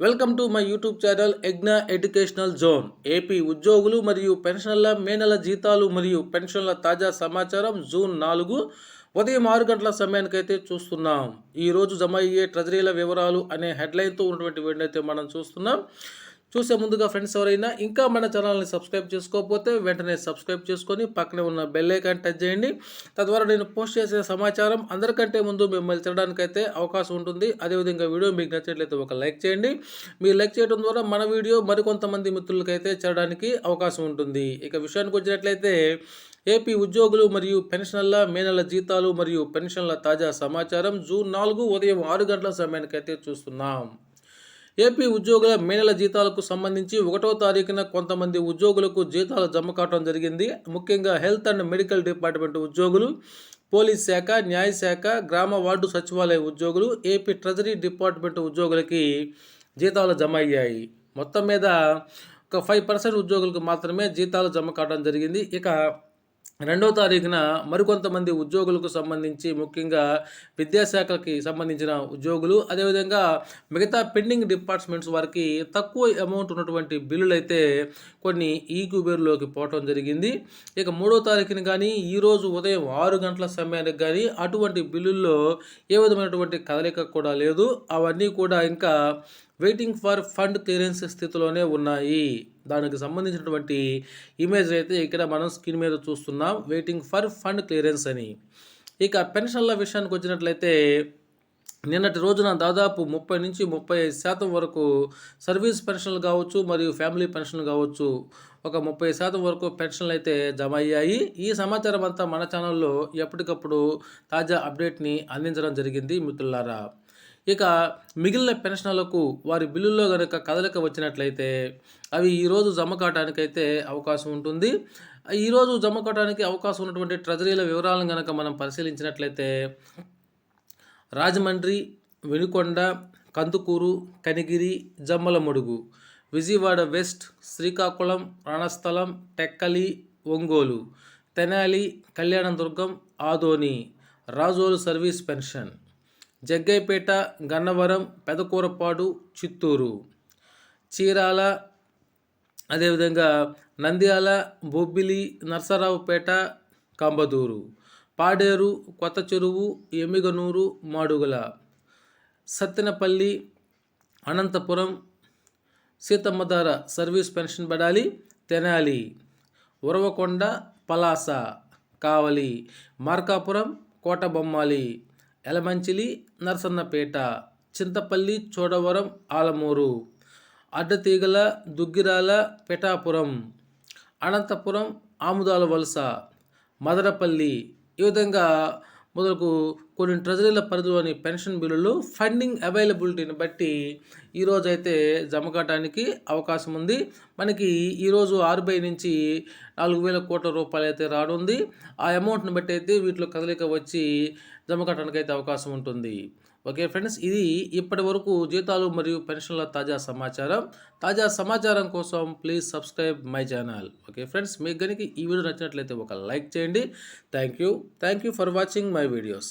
Welcome to my YouTube channel ఎగ్నా educational zone. AP ఉద్యోగులు మరియు పెన్షన్ల మే నెల జీతాలు మరియు పెన్షన్ల తాజా సమాచారం జూన్ నాలుగు ఉదయం ఆరు గంటల సమయానికైతే చూస్తున్నాం. ఈ రోజు జమ అయ్యే ట్రెజరీల వివరాలు అనే హెడ్లైన్తో ఉన్నటువంటి వీడియో అయితే మనం చూస్తున్నాం. చూసే ముందుగా ఫ్రెండ్స్ ఎవరైనా ఇంకా మన ఛానల్ని సబ్స్క్రైబ్ చేసుకోకపోతే వెంటనే సబ్స్క్రైబ్ చేసుకొని పక్కనే ఉన్న బెల్ ఐకాన్ టచ్ చేయండి. తద్వారా నేను పోస్ట్ చేసే సమాచారం అందరికంటే ముందు మిమ్మల్ని తినడానికైతే అవకాశం ఉంటుంది. అదేవిధంగా వీడియో మీకు నచ్చినట్లయితే ఒక లైక్ చేయండి. మీరు లైక్ చేయడం ద్వారా మన వీడియో మరికొంతమంది మిత్రులకైతే చేరడానికి అవకాశం ఉంటుంది. ఇక విషయానికి వచ్చినట్లయితే ఏపీ ఉద్యోగులు మరియు పెన్షన్ల మే నెల జీతాలు మరియు పెన్షన్ల తాజా సమాచారం జూన్ నాలుగు ఉదయం ఆరు గంటల సమయానికైతే చూస్తున్నాం. ఏపీ ఉద్యోగుల మే నెల జీతాలకు సంబంధించి ఒకటో తారీఖున కొంతమంది ఉద్యోగులకు జీతాలు జమ కావడం జరిగింది. ముఖ్యంగా హెల్త్ అండ్ మెడికల్ డిపార్ట్మెంట్ ఉద్యోగులు పోలీస్ శాఖ న్యాయశాఖ గ్రామ వార్డు సచివాలయ ఉద్యోగులు ఏపీ ట్రెజరీ డిపార్ట్మెంట్ ఉద్యోగులకి జీతాలు జమ అయ్యాయి. మొత్తం మీద ఒక ఫైవ్ పర్సెంట్ ఉద్యోగులకు మాత్రమే జీతాలు జమ కావడం జరిగింది. ఇక రెండవ తారీఖున మరికొంతమంది ఉద్యోగులకు సంబంధించి ముఖ్యంగా విద్యాశాఖకి సంబంధించిన ఉద్యోగులు అదేవిధంగా మిగతా పెండింగ్ డిపార్ట్మెంట్స్ వారికి తక్కువ అమౌంట్ ఉన్నటువంటి బిల్లులు అయితే కొన్ని ఈ కుబేర్లోకి పోవటం జరిగింది. ఇక మూడో తారీఖున కానీ ఈరోజు ఉదయం ఆరు గంటల సమయానికి కానీ అటువంటి బిల్లుల్లో ఏ విధమైనటువంటి కదలిక కూడా లేదు. అవన్నీ కూడా ఇంకా వెయిటింగ్ ఫర్ ఫండ్ క్లియరెన్స్ స్థితిలోనే ఉన్నాయి. దానికి సంబంధించినటువంటి ఇమేజ్ అయితే ఇక్కడ మనం స్క్రీన్ మీద చూస్తున్నాం. వెయిటింగ్ ఫర్ ఫండ్ క్లియరెన్స్ అని. ఇక పెన్షన్ల విషయానికి వచ్చినట్లయితే నిన్నటి రోజున దాదాపు ముప్పై నుంచి ముప్పై ఐదు శాతం వరకు సర్వీస్ పెన్షన్లు కావచ్చు మరియు ఫ్యామిలీ పెన్షన్లు కావచ్చు ఒక ముప్పై శాతం వరకు పెన్షన్లు అయితే జమ అయ్యాయి. ఈ సమాచారం అంతా మన ఛానల్లో ఎప్పటికప్పుడు తాజా అప్డేట్ని అందించడం జరిగింది మిత్రులారా. ఇక మిగిలిన పెన్షన్లకు వారి బిల్లుల్లో కనుక కదలిక వచ్చినట్లయితే అవి ఈరోజు జమ కావడానికైతే అవకాశం ఉంటుంది. ఈరోజు జమ కావడానికి అవకాశం ఉన్నటువంటి ట్రెజరీల వివరాలను కనుక మనం పరిశీలించినట్లయితే Rajahmundry Venukonda Kandukur Kanigiri Jammalamadugu Vijayawada west Srikakulam Ranasthalam Tekkali Ongole Tenali Kalyanadurgam Adoni Razole service pension. Jaggaiahpet Gannavaram Pedakurapadu Chittoor. Chirala అదేవిధంగా Nandyal Bobbili Narasaraopet Kambadur. Paderu Kotha Cheruvu Yemmiganur Madugula. Sattenapalli Anantapuram Seethammadhara service pension బడాలి Tenali. Uravakonda Palasa Kavali. Markapuram Kotabommali. Yelamanchili Narasannapeta Chintapalli Chodavaram Alamuru Addateegala Duggirala Pithapuram Anantapuram Amadalavalasa Madarapalli ఈ విధంగా మొదలకు కొన్ని ట్రెజరీల పరిధిలోని పెన్షన్ బిల్లులు ఫండింగ్ అవైలబిలిటీని బట్టి ఈరోజు అయితే జమ కావడానికి అవకాశం ఉంది. మనకి ఈరోజు ఆర్బీఐ నుంచి నాలుగు వేల కోట్ల రూపాయలు అయితే రానుంది. ఆ అమౌంట్ని బట్టి అయితే వీటిలో కదలిక వచ్చి జమ కావడానికి అయితే అవకాశం ఉంటుంది. ఓకే ఫ్రెండ్స్ ఇది ఇప్పటి వరకు జీతాలు మరియు పెన్షన్ల తాజా సమాచారం. తాజా సమాచారం కోసం please subscribe my channel. Okay friends మీకు కనుక ఈ వీడియో నచ్చినట్లయితే ఒక లైక్ చేయండి. Thank you. Thank you for watching my videos.